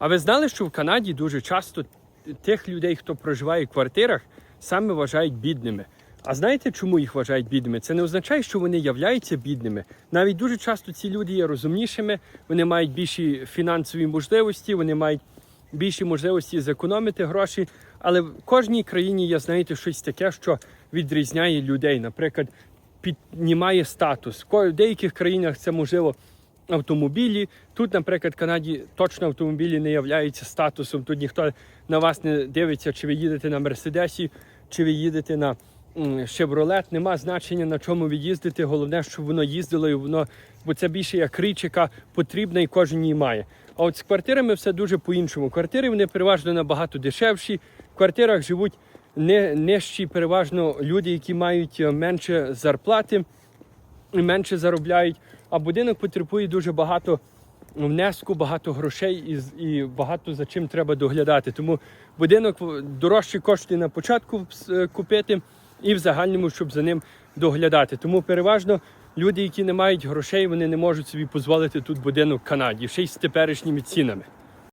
А ви знали, що в Канаді дуже часто тих людей, хто проживає в квартирах, саме вважають бідними. А знаєте, чому їх вважають бідними? Це не означає, що вони являються бідними. Навіть дуже часто ці люди є розумнішими, вони мають більші фінансові можливості, вони мають більші можливості зекономити гроші. Але в кожній країні є, знаєте, щось таке, що відрізняє людей. Наприклад, піднімає статус. В деяких країнах це можливо автомобілі. Тут, наприклад, в Канаді точно автомобілі не являються статусом. Тут ніхто на вас не дивиться, чи ви їдете на Мерседесі, чи ви їдете на Шевролет. Нема значення на чому ви їздите. Головне, щоб воно їздило і воно, бо це більше як річ, яка потрібна і кожен її має. А от з квартирами все дуже по-іншому. Квартири вони переважно набагато дешевші. В квартирах живуть не нижчі, переважно люди, які мають е, менше зарплати і менше заробляють. А будинок потребує дуже багато внеску, багато грошей і, і багато за чим треба доглядати. Тому будинок дорожчі кошти на початку е, купити і в загальному, щоб за ним доглядати. Тому переважно люди, які не мають грошей, вони не можуть собі дозволити тут будинок в Канаді, ще й з теперішніми цінами.